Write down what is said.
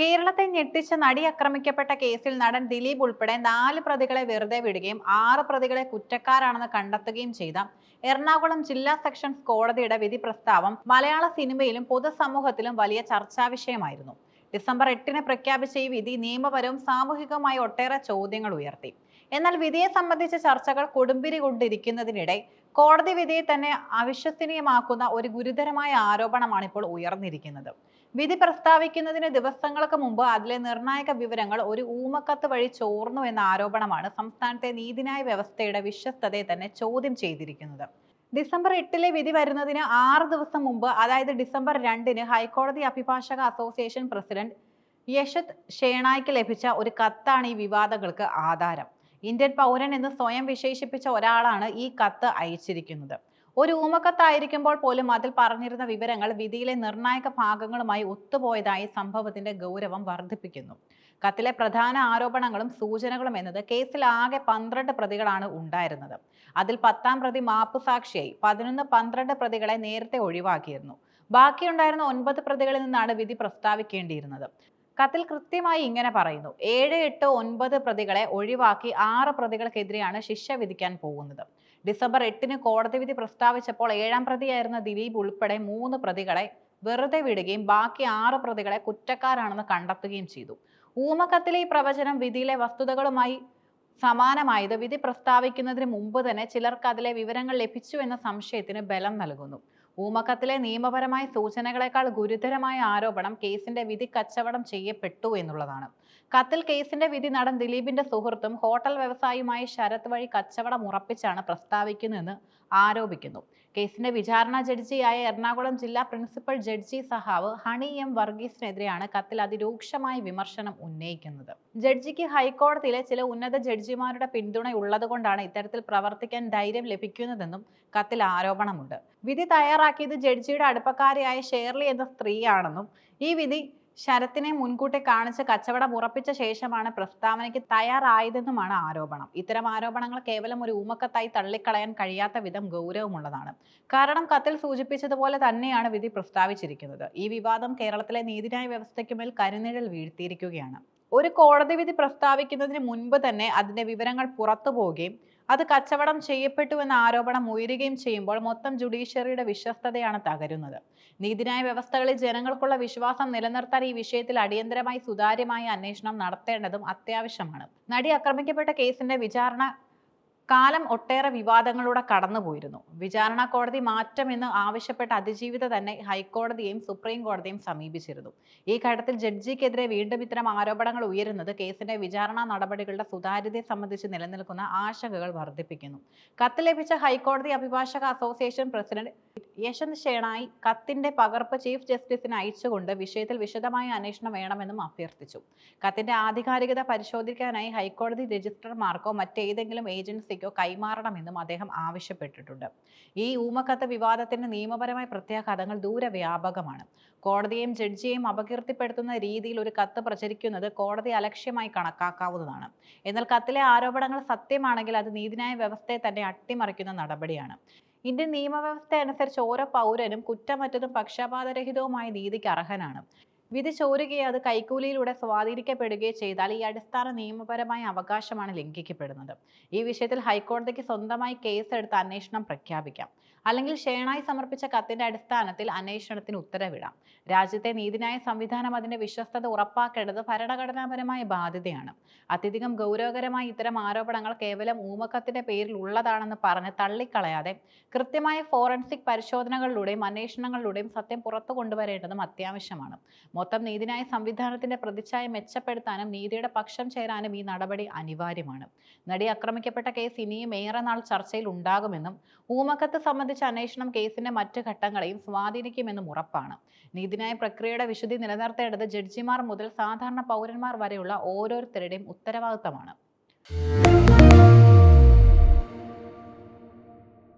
കേരളത്തെ ഞെട്ടിച്ച നടി ആക്രമിക്കപ്പെട്ട കേസിൽ നടൻ ദിലീപ് ഉൾപ്പെടെ നാല് പ്രതികളെ വെറുതെ വിടുകയും ആറ് പ്രതികളെ കുറ്റക്കാരാണെന്ന് കണ്ടെത്തുകയും ചെയ്ത എറണാകുളം ജില്ലാ സെക്ഷൻസ് കോടതിയുടെ വിധി പ്രസ്താവം മലയാള സിനിമയിലും പൊതുസമൂഹത്തിലും വലിയ ചർച്ചാ വിഷയമായിരുന്നു ഡിസംബർ എട്ടിന് പ്രഖ്യാപിച്ച ഈ വിധി നിയമപരവും സാമൂഹികവുമായി ഒട്ടേറെ ചോദ്യങ്ങൾ ഉയർത്തി. എന്നാൽ വിധിയെ സംബന്ധിച്ച ചർച്ചകൾ കൊടുമ്പിരി കൊണ്ടിരിക്കുന്നതിനിടെ കോടതി വിധിയെ തന്നെ അവിശ്വസനീയമാക്കുന്ന ഒരു ഗുരുതരമായ ആരോപണമാണ് ഇപ്പോൾ ഉയർന്നിരിക്കുന്നത്. വിധി പ്രസ്താവിക്കുന്നതിന് ദിവസങ്ങൾക്ക് മുമ്പ് അതിലെ നിർണായക വിവരങ്ങൾ ഒരു ഊമക്കത്ത് വഴി ചോർന്നു എന്ന ആരോപണമാണ് സംസ്ഥാനത്തെ നീതിന്യായ വ്യവസ്ഥയുടെ വിശ്വസ്തതയെ തന്നെ ചോദ്യം ചെയ്തിരിക്കുന്നത്. ഡിസംബർ എട്ടിലെ വിധി വരുന്നതിന് ആറ് ദിവസം മുമ്പ് അതായത് ഡിസംബർ രണ്ടിന് ഹൈക്കോടതി അഭിഭാഷക അസോസിയേഷൻ പ്രസിഡന്റ് യശത് ഷേണായ്ക്ക് ലഭിച്ച ഒരു കത്താണ് ഈ വിവാദങ്ങൾക്ക് ആധാരം. ഇന്ത്യൻ പൗരൻ എന്ന് സ്വയം വിശേഷിപ്പിച്ച ഒരാളാണ് ഈ കത്ത് അയച്ചിരിക്കുന്നത്. ഒരു ഊമക്കത്തായിരിക്കുമ്പോൾ പോലും അതിൽ പറഞ്ഞിരുന്ന വിവരങ്ങൾ വിധിയിലെ നിർണായക ഭാഗങ്ങളുമായി ഒത്തുപോയതായി സംഭവത്തിന്റെ ഗൗരവം വർദ്ധിപ്പിക്കുന്നു. കത്തിലെ പ്രധാന ആരോപണങ്ങളും സൂചനകളും എന്നത് കേസിൽ ആകെ പന്ത്രണ്ട് പ്രതികളാണ് ഉണ്ടായിരുന്നത്. അതിൽ പത്താം പ്രതി മാപ്പ് സാക്ഷിയായി പതിനൊന്ന് പന്ത്രണ്ട് പ്രതികളെ നേരത്തെ ഒഴിവാക്കിയിരുന്നു. ബാക്കിയുണ്ടായിരുന്ന ഒൻപത് പ്രതികളിൽ നിന്നാണ് വിധി പ്രസ്താവിക്കേണ്ടിയിരുന്നത്. കത്തിൽ കൃത്യമായി ഇങ്ങനെ പറയുന്നു ഏഴ് എട്ട് ഒൻപത് പ്രതികളെ ഒഴിവാക്കി ആറ് പ്രതികൾക്കെതിരെയാണ് ശിക്ഷ വിധിക്കാൻ പോകുന്നത്. ഡിസംബർ എട്ടിന് കോടതി വിധി പ്രസ്താവിച്ചപ്പോൾ ഏഴാം പ്രതിയായിരുന്ന ദിലീപ് ഉൾപ്പെടെ മൂന്ന് പ്രതികളെ വെറുതെ വിടുകയും ബാക്കി ആറ് പ്രതികളെ കുറ്റക്കാരാണെന്ന് കണ്ടെത്തുകയും ചെയ്തു. ഊമക്കത്തിലെ ഈ പ്രവചനം വിധിയിലെ വസ്തുതകളുമായി സമാനമായത് വിധി പ്രസ്താവിക്കുന്നതിന് മുമ്പ് തന്നെ ചിലർക്ക് അതിലെ വിവരങ്ങൾ ലഭിച്ചു എന്ന സംശയത്തിന് ബലം നൽകുന്നു. ഊമക്കത്തിലെ നിയമപരമായ സൂചനകളെക്കാൾ ഗുരുതരമായ ആരോപണം കേസിന്റെ വിധി കച്ചവടം ചെയ്യപ്പെട്ടു എന്നുള്ളതാണ്. കത്തിൽ കേസിന്റെ വിധി നടൻ ദിലീപിന്റെ സുഹൃത്തും ഹോട്ടൽ വ്യവസായിയുമായ ശരത് വഴി കച്ചവടം ഉറപ്പിച്ചാണ് പ്രസ്താവിക്കുന്നതെന്ന് ആരോപിക്കുന്നു. കേസിന്റെ വിചാരണ ജഡ്ജിയായ എറണാകുളം ജില്ലാ പ്രിൻസിപ്പൽ ജഡ്ജി സഹാവ് ഹണി എം വർഗീസിനെതിരെയാണ് കത്തിൽ അതിരൂക്ഷമായ വിമർശനം ഉന്നയിക്കുന്നത്. ജഡ്ജിക്ക് ഹൈക്കോടതിയിലെ ചില ഉന്നത ജഡ്ജിമാരുടെ പിന്തുണ ഉള്ളതുകൊണ്ടാണ് ഇത്തരത്തിൽ പ്രവർത്തിക്കാൻ ധൈര്യം ലഭിക്കുന്നതെന്നും കത്തിൽ ആരോപണമുണ്ട്. വിധി തയ്യാറാക്കിയത് ജഡ്ജിയുടെ അടുപ്പക്കാരിയായ ഷേർലി എന്ന സ്ത്രീയാണെന്നും ഈ വിധി ശരത്തിനെ മുൻകൂട്ടി കാണിച്ച് കച്ചവടം ഉറപ്പിച്ച ശേഷമാണ് പ്രസ്താവനയ്ക്ക് തയ്യാറായതെന്നുമാണ് ആരോപണം. ഇത്തരം ആരോപണങ്ങൾ കേവലം ഒരു ഊമക്കത്തായി തള്ളിക്കളയാൻ കഴിയാത്ത വിധം ഗൗരവമുള്ളതാണ്. കാരണം കത്തിൽ സൂചിപ്പിച്ചതുപോലെ തന്നെയാണ് വിധി പ്രസ്താവിച്ചിരിക്കുന്നത്. ഈ വിവാദം കേരളത്തിലെ നീതിന്യായ വ്യവസ്ഥയ്ക്ക് മേൽ കരുനിഴൽ വീഴ്ത്തിയിരിക്കുകയാണ്. ഒരു കോടതി വിധി പ്രസ്താവിക്കുന്നതിന് മുൻപ് തന്നെ അതിന്റെ വിവരങ്ങൾ പുറത്തു പോവുകയും അത് കച്ചവടം ചെയ്യപ്പെട്ടു എന്ന ആരോപണം ഉയരുകയും ചെയ്യുമ്പോൾ മൊത്തം ജുഡീഷ്യറിയുടെ വിശ്വസ്തതയാണ് തകരുന്നത്. നീതിന്യായ വ്യവസ്ഥകളിൽ ജനങ്ങൾക്കുള്ള വിശ്വാസം നിലനിർത്താൻ ഈ വിഷയത്തിൽ അടിയന്തരമായി സുതാര്യമായ അന്വേഷണം നടത്തേണ്ടതും അത്യാവശ്യമാണ്. നടി ആക്രമിക്കപ്പെട്ട കേസിന്റെ വിചാരണ കാലം ഒട്ടേറെ വിവാദങ്ങളിലൂടെ കടന്നുപോയിരുന്നു. വിചാരണ കോടതി മാറ്റമെന്ന് ആവശ്യപ്പെട്ട അതിജീവിത തന്നെ ഹൈക്കോടതിയെയും സുപ്രീം കോടതിയും സമീപിച്ചിരുന്നു. ഈ ഘട്ടത്തിൽ ജഡ്ജിക്കെതിരെ വീണ്ടും ഇത്തരം ആരോപണങ്ങൾ ഉയരുന്നത് കേസിന്റെ വിചാരണ നടപടികളുടെ സുതാര്യതയെ സംബന്ധിച്ച് നിലനിൽക്കുന്ന ആശങ്കകൾ വർദ്ധിപ്പിക്കുന്നു. കത്ത് ലഭിച്ച ഹൈക്കോടതി അഭിഭാഷക അസോസിയേഷൻ പ്രസിഡന്റ് യശന്ത് ഷേണായി കത്തിന്റെ പകർപ്പ് ചീഫ് ജസ്റ്റിസിന് അയച്ചുകൊണ്ട് വിഷയത്തിൽ വിശദമായ അന്വേഷണം വേണമെന്നും അഭ്യർത്ഥിച്ചു. കത്തിന്റെ ആധികാരികത പരിശോധിക്കാനായി ഹൈക്കോടതി രജിസ്ട്രർമാർക്കോ മറ്റേതെങ്കിലും ഏജൻസിക്കോ കൈമാറണമെന്നും അദ്ദേഹം ആവശ്യപ്പെട്ടിട്ടുണ്ട്. ഈ ഊമക്കത്ത് വിവാദത്തിന് നിയമപരമായ പ്രത്യാഘാതങ്ങൾ ദൂരവ്യാപകമാണ്. കോടതിയെയും ജഡ്ജിയെയും അപകീർത്തിപ്പെടുത്തുന്ന രീതിയിൽ ഒരു കത്ത് പ്രചരിക്കുന്നത് കോടതി അലക്ഷ്യമായി കണക്കാക്കാവുന്നതാണ്. എന്നാൽ കത്തിലെ ആരോപണങ്ങൾ സത്യമാണെങ്കിൽ അത് നീതിന്യായ വ്യവസ്ഥയെ തന്നെ അട്ടിമറിക്കുന്ന നടപടിയാണ്. ഇന്ത്യൻ നിയമവ്യവസ്ഥ അനുസരിച്ച് ഓരോ പൗരനും കുറ്റമറ്റതും പക്ഷപാതരഹിതവുമായ നീതിക്ക് അർഹനാണ്. വിധി ചോരുകയോ അത് കൈക്കൂലിയിലൂടെ സ്വാധീനിക്കപ്പെടുകയോ ചെയ്താൽ ഈ അടിസ്ഥാന നിയമപരമായ അവകാശമാണ് ലംഘിക്കപ്പെടുന്നത്. ഈ വിഷയത്തിൽ ഹൈക്കോടതിക്ക് സ്വന്തമായി കേസെടുത്ത് അന്വേഷണം പ്രഖ്യാപിക്കാം. അല്ലെങ്കിൽ ഷേണായി സമർപ്പിച്ച കത്തിന്റെ അടിസ്ഥാനത്തിൽ അന്വേഷണത്തിന് ഉത്തരവിടാം. രാജ്യത്തെ നീതിന്യായ സംവിധാനം അതിന്റെ വിശ്വസ്തത ഉറപ്പാക്കേണ്ടത് ഭരണഘടനാപരമായ ബാധ്യതയാണ്. അത്യധികം ഗൗരവകരമായ ഇത്തരം ആരോപണങ്ങൾ കേവലം ഊമക്കത്തിന്റെ പേരിൽ ഉള്ളതാണെന്ന് പറഞ്ഞ് തള്ളിക്കളയാതെ കൃത്യമായ ഫോറൻസിക് പരിശോധനകളിലൂടെയും അന്വേഷണങ്ങളിലൂടെയും സത്യം പുറത്തു കൊണ്ടുവരേണ്ടതും അത്യാവശ്യമാണ്. മൊത്തം നീതിന്യായ സംവിധാനത്തിന്റെ പ്രതിച്ഛായ മെച്ചപ്പെടുത്താനും നീതിയുടെ പക്ഷം ചേരാനും ഈ നടപടി അനിവാര്യമാണ്. നടി ആക്രമിക്കപ്പെട്ട കേസ് ഇനിയും ഏറെ നാൾ ചർച്ചയിൽ ഉണ്ടാകുമെന്നും ഊമക്കത്ത് സംബന്ധിച്ച അന്വേഷണം കേസിന്റെ മറ്റു ഘട്ടങ്ങളെയും സ്വാധീനിക്കുമെന്നും ഉറപ്പാണ്. നീതിന്യായ പ്രക്രിയയുടെ വിശുദ്ധി നിലനിർത്തേണ്ടത് ജഡ്ജിമാർ മുതൽ സാധാരണ പൗരന്മാർ വരെയുള്ള ഓരോരുത്തരുടെയും ഉത്തരവാദിത്തമാണ്.